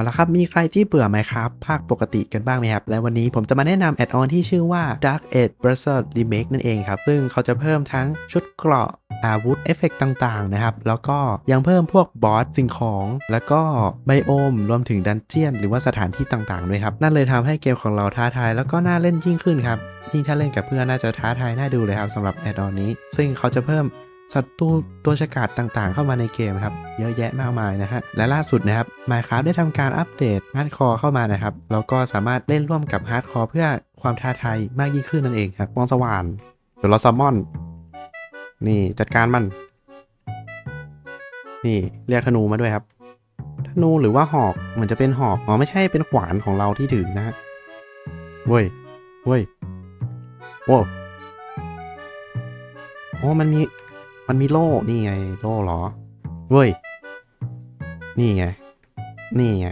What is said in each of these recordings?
เอาละครับ มีใครที่เบื่อไหมครับ ภาคปกติกันบ้างไหมครับ และวันนี้ผมจะมาแนะนำแอดออนที่ชื่อว่า Dark Age Berserk Remake นั่นเองครับ ซึ่งเขาจะเพิ่มทั้งชุดเกราะอาวุธเอฟเฟกต์ต่างๆ นะครับ แล้วก็ยังเพิ่มพวกบอสสิ่งของ แล้วก็ไบโอม รวมถึงดันเจียน หรือว่าสถานที่ต่างๆ ด้วยครับ นั่นเลยทำให้เกมของเราท้าทาย แล้วก็น่าเล่นยิ่งขึ้นครับ ยิ่งถ้าเล่นกับเพื่อนน่าจะท้าทายน่าดูเลยครับสำหรับแอดออนนี้ ซึ่งเขาจะเพิ่ม ศัตรูตัวฉกาจต่างๆ เข้ามาในเกมครับ เยอะแยะมากมายนะฮะ และล่าสุดนะครับ Minecraft ได้ทำการอัปเดตฮาร์ดคอร์เข้ามานะครับ แล้วก็สามารถเล่นร่วมกับฮาร์ดคอร์เพื่อความท้าทายมากยิ่งขึ้นนั่นเองครับมองสว่านเดี๋ยวเราซัมมอน นี่จัดการมัน นี่เรียกธนูมาด้วยครับ ธนูหรือว่าหอกเหมือนจะเป็นหอก อ๋อไม่ใช่เป็นขวานของเราที่ถือนะฮะเว้ยเว้ยโอ้โอ้มันมี มันมีโล่นี่ไงโล่เหรอ เว้ย นี่ไง นี่ไง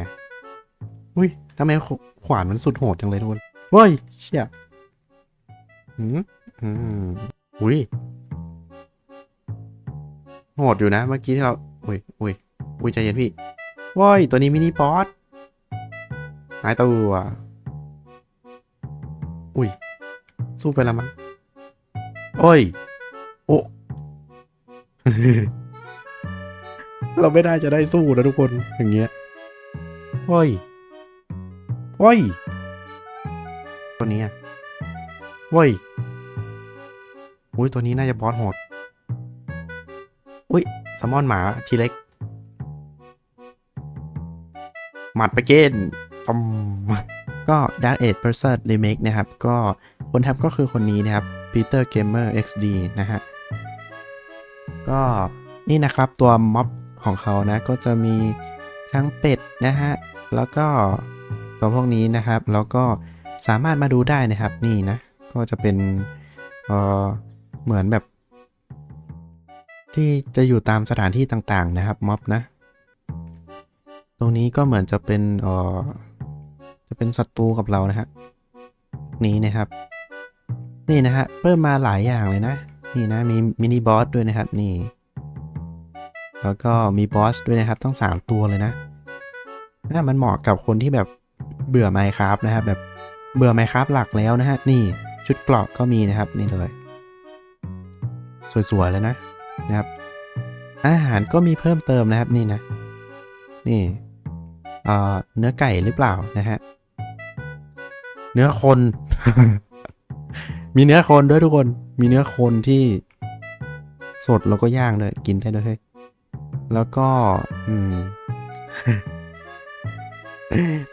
อุ้ยทำไมขขวานมันสุดโหดจังเลยทุกคน เว้ย เชี่ยอืมอืมอุ้ย โหดอยู่นะ เมื่อกี้ที่เรา อุ้ยอุ้ยอุ้ยใจเย็นพี่เว้ย ตัวนี้มินิบอสหายตัว อุ้ย สู้ไปและมั้งโอ้ย โอ้ เราไม่ได้จะได้สู้นะทุกคนอย่างเงี้ยโอ้ยโอ้ยตัวนี้อะโอ้ยอุ้ยตัวนี้น่าจะบอสโหดอุ้ยแซลมอนหมาทีเล็ก หมัดไปเกณฑ์ตมก็ Dark Age Berserk Remake นะครับ ก็คนทำก็คือคนนี้นะครับ Peter Gamer XD นะฮะ ก็นี่นะครับตัวม็อบของเขานะก็จะมีทั้งเป็ดนะฮะแล้วก็ตัวพวกนี้นะครับแล้วก็สามารถมาดูได้นะครับนี่นะก็จะเป็นเออเหมือนแบบ ที่จะอยู่ตามสถานที่ต่างๆนะครับม็อบนะ ตรงนี้ก็เหมือนจะเป็นเออจะเป็นศัตรูกับเรานะฮะนี้นะครับ นี่นะฮะเพิ่มมาหลายอย่างเลยนะ นี่นะมีมินิบอสด้วยนะครับนี่ แล้วก็มีบอสด้วยนะครับต้อง 3 ตัวเลยนะน่ามันเหมาะกับคนที่แบบเบื่อไมค์ครับนะครับแบบเบื่อไมค์ครับหลักแล้วนะฮะนี่ชุดเกราะก็มีนะครับนี่เลย สวยๆเลยนะนะครับ อาหารก็มีเพิ่มเติมนะครับนี่นะนี่เอ่อเนื้อไก่หรือเปล่านะฮะเนื้อคน มีเนื้อคนด้วยทุกคน มีเนื้อคนที่สดแล้วก็ย่างเลยกินได้ด้วยเฮ้ยแล้วก็ อืม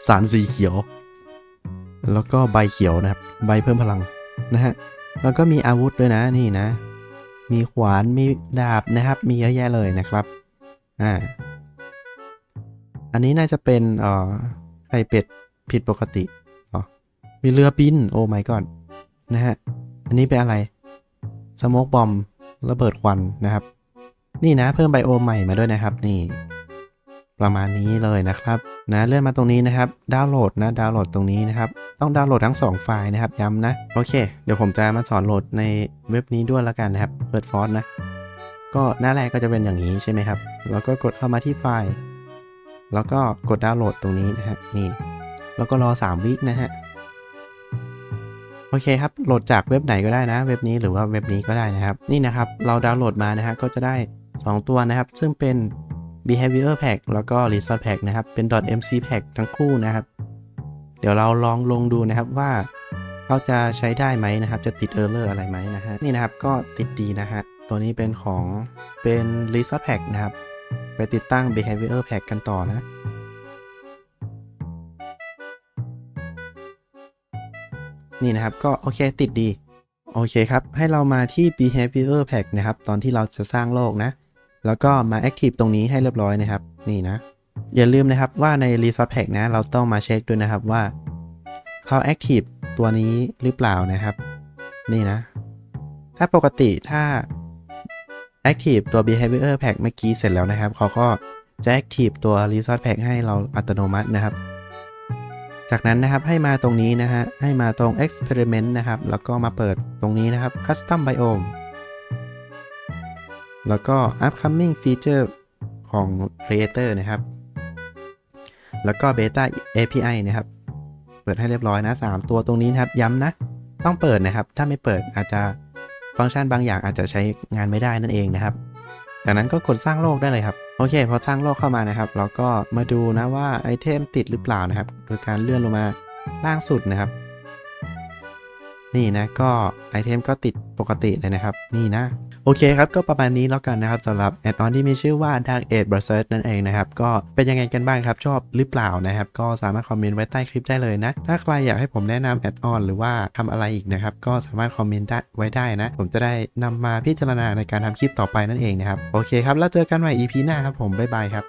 สารสีเขียว แล้วก็ใบเขียวนะครับ ใบเพิ่มพลังนะฮะ แล้วก็มีอาวุธด้วยนะนี่นะ มีขวาน มีดาบนะครับ มีเยอะแยะเลยนะครับ อ่า อันนี้น่าจะเป็นเอ่อไข่เป็ดผิดปกติอ๋อมีเรือบิน โอ้ my god นะฮะ อันนี้เป็นอะไรสโมกบอมระเบิดควันนะครับ นี่นะเพิ่มไบโอมใหม่มาด้วยนะครับ นี่ ประมาณนี้เลยนะครับ นะเลื่อนมาตรงนี้นะครับ ดาวน์โหลดนะดาวน์โหลดตรงนี้นะครับ ต้องดาวน์โหลดทั้ง 2 ไฟล์นะครับย้ำนะ โอเค เดี๋ยวผมจะมาสอนโหลดในเว็บนี้ด้วยแล้วกันนะครับเปิดฟอร์นะ ก็หน้าแรกก็จะเป็นอย่างนี้ใช่ไหมครับ แล้วก็กดเข้ามาที่ไฟล์ แล้วก็กดดาวน์โหลดตรงนี้นะครับนี่ แล้วก็รอ 3 วินะฮะ โอเคครับโหลดจากเว็บไหนก็ได้นะ เว็บนี้หรือว่าเว็บนี้ก็ได้นะครับ นี่นะครับ เราดาวน์โหลดมานะฮะก็จะได้ 2 ตัวนะครับ ซึ่งเป็น behavior pack แล้วก็ resort pack นะครับ เป็น .mc pack ทั้งคู่นะครับ เดี๋ยวเราลองลงดูนะครับว่าเขาจะใช้ได้ไหมนะครับ จะติด error อะไรไหมนะฮะ นี่นะครับก็ติดดีนะฮะ ตัวนี้เป็นของเป็น resort pack นะครับ ไปติดตั้ง behavior pack กันต่อนะ นี่นะครับก็โอเคติดดี โอเคครับ ให้เรามาที่ behavior pack นะครับ ตอนที่เราจะสร้างโลกนะ แล้วก็มา active ตรงนี้ให้เรียบร้อยนะครับ นี่นะ อย่าลืมนะครับว่าใน resource pack นะ เราต้องมาเช็คด้วยนะครับว่าเขา active ตัวนี้หรือเปล่านะครับ นี่นะ ถ้าปกติถ้า active ตัว behavior pack เมื่อกี้เสร็จแล้วนะครับเขาก็จะ active ตัว resource pack ให้เราอัตโนมัตินะครับ จากนั้นนะครับให้มาตรงนี้นะฮะให้มาตรง experiment นะครับ แล้วก็มาเปิดตรงนี้นะครับ custom biome แล้วก็ upcoming feature ของ creator นะครับ แล้วก็ Beta API นะครับ เปิดให้เรียบร้อยนะ 3 ตัวตรงนี้นะครับ ย้ำนะ ต้องเปิดนะครับ ถ้าไม่เปิดอาจจะฟังก์ชันบางอย่างอาจจะใช้งานไม่ได้นั่นเองนะครับ จากนั้นก็กดสร้างโลกได้เลยครับโอเค พอสร้างโลกเข้ามานะครับ เราก็มาดูนะว่าไอเทมติดหรือเปล่านะครับ โดยการเลื่อนลงมาล่างสุดนะครับ นี่นะก็ไอเทมก็ติดปกติเลยนะครับ นี่นะ โอเคครับ ก็ประมาณนี้แล้วกันนะครับสำหรับแอดออนที่มีชื่อว่า Dark Age Berserk นั่นเองนะครับ ก็เป็นยังไงกันบ้างครับ ชอบหรือเปล่านะครับ ก็สามารถคอมเมนต์ไว้ใต้คลิปได้เลยนะ ถ้าใครอยากให้ผมแนะนำแอดออนหรือว่าทำอะไรอีกนะครับ ก็สามารถคอมเมนต์ได้ไว้ได้นะ ผมจะได้นำมาพิจารณาในการทำคลิปต่อไปนั่นเองนะครับ โอเคครับ แล้วเจอกันใหม่ EP หน้าครับผม บ๊ายบายครับ